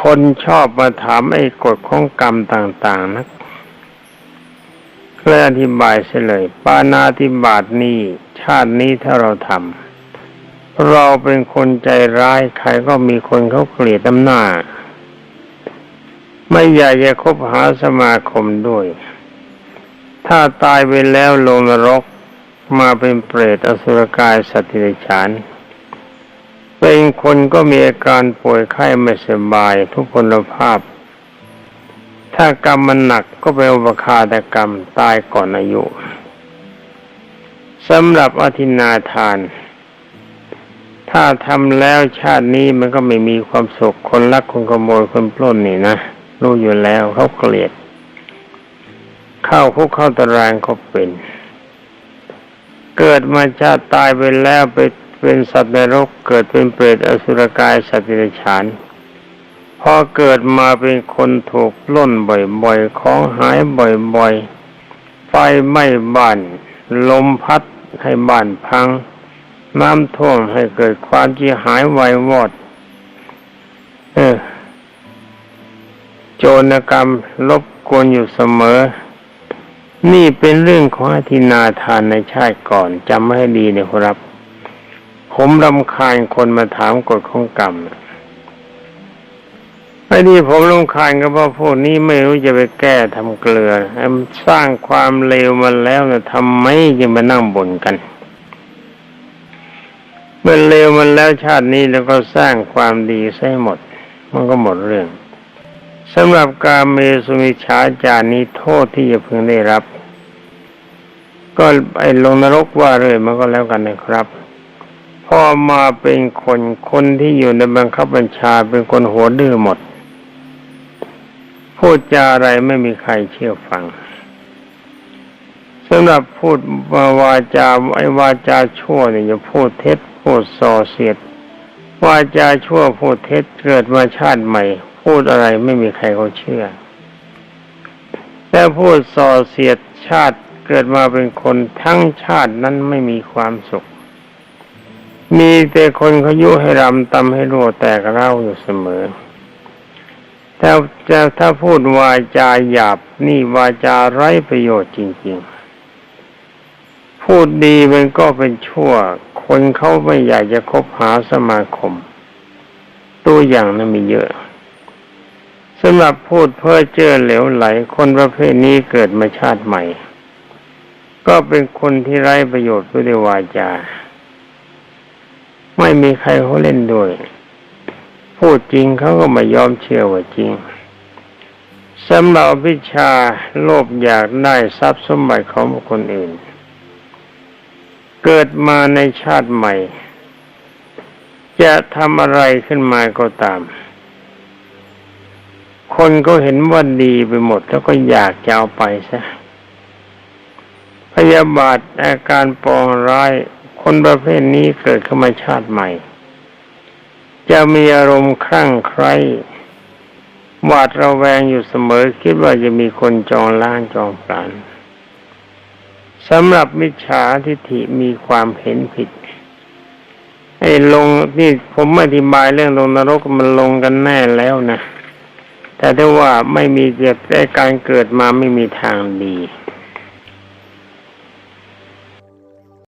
คนชอบมาถามไอ้กฎของกรรมต่าง ๆนะเลยอธิบายเสเลย ปานาธิบาตนี้ชาตินี้ถ้าเราทำเราเป็นคนใจร้ายใครก็มีคนเขาเกลียดน้ำหน้า ไม่อยากจะคบหาสมาคมด้วย ถ้าตายไปแล้วลงนรกมาเป็นเปรตอสุรกายสัตว์ทิฉาน เป็นคนก็มีอาการป่วยไข้ไม่สบายทุกพลภาพ ถ้ากรรมมันหนักก็เป็นอุปคาตกรรมตายก่อนอายุสำหรับอธินาทาน ถ้าทำแล้วชาตินี้มันก็ไม่มีความสุขคนรักคนขโมยคนปล้นนี่นะรู้อยู่แล้วเขาเกลียด เข้าคุกเข้าตารางเขาเป็น เกิดมาชาติตายไปแล้วไป เป็นสัตว์ในรกเกิดเป็นเปรตอสุรกายสัตว์เดรัจฉานพอเกิดมาเป็นคนถูกล้นบ่อยๆ ของหายบ่อยๆ ไฟไหม้บ้าน ลมพัดให้บ้านพัง น้ำท่วมให้เกิดความจีหายไววอด เออ โจรกรรมลบกวนอยู่เสมอ นี่เป็นเรื่องของอธินาทานในชาติก่อนจำไม่ให้ดีนะครับ ผมรำคาญคนมาถามกฎของกรรมไอ้นี่ผมรำคาญก็เพราะพวกนี้ไม่รู้จะไปแก้ทำเกลือสร้างความเลวมาแล้วนะทำไมยังมานั่งบ่นกัน เมื่อเลวมันแล้วชาตินี้แล้วก็สร้างความดีใช้หมด มันก็หมดเรื่องสำหรับการเมสุมิชาจานี้โทษที่จะพึงได้รับ ก็ไอ้ลงนรกว่าเลยมันก็แล้วกันนะครับ พอมาเป็นคนคนที่อยู่ในบังคับบัญชาเป็นคนหัวดื้อหมดพูดจาอะไรไม่มีใครเชื่อฟังสำหรับพูดวาจาไอวาจาชั่วเนี่ยอย่าพูดเท็จพูดส่อเสียดวาจาชั่วพูดเท็จเกิดมาชาติใหม่ พูดอะไรไม่มีใครเขาเชื่อ แต่พูดส่อเสียดชาติเกิดมาเป็นคนทั้งชาตินั้นไม่มีความสุข มีแต่คนเขายุให้รำตำให้รัวแตกเล่าอยู่เสมอแต่จะถ้าพูดวาจาหยาบนี่วาจาไร้ประโยชน์จริง ๆ พูดดีมันก็เป็นชั่ว คนเขาไม่อยากจะคบหาสมาคม ตัวอย่างนั้นมีเยอะสำหรับพูดเพ้อเจ้อเหลวไหล คนประเภทนี้เกิดมาชาติใหม่ ก็เป็นคนที่ไร้ประโยชน์ด้วยวาจา ไม่มีใครเขาเล่นด้วย พูดจริงเขาก็ไม่ยอมเชื่อว่าจริงสำหรับวิชาโลภอยากได้ทรัพย์สมบัติของบุคคลอื่น เกิดมาในชาติใหม่ จะทำอะไรขึ้นมาก็ตาม คนก็เห็นว่าดีไปหมดแล้วก็อยากจะเอาไปซะพยาบาทอาการปองร้าย คนประเภทนี้เกิดขึ้นมาชาติใหม่ จะมีอารมณ์คลั่งไคล้หวาดระแวงอยู่เสมอคิดว่าจะมีคนจองล้างจองผลาญสำหรับมิจฉาทิฏฐิมีความเห็นผิดไอ้ลงนี่ผมอธิบายเรื่องลงนรกมันลงกันแน่แล้วนะ แต่ถ้าว่าไม่มีเจ็บได้การเกิดมาไม่มีทางดี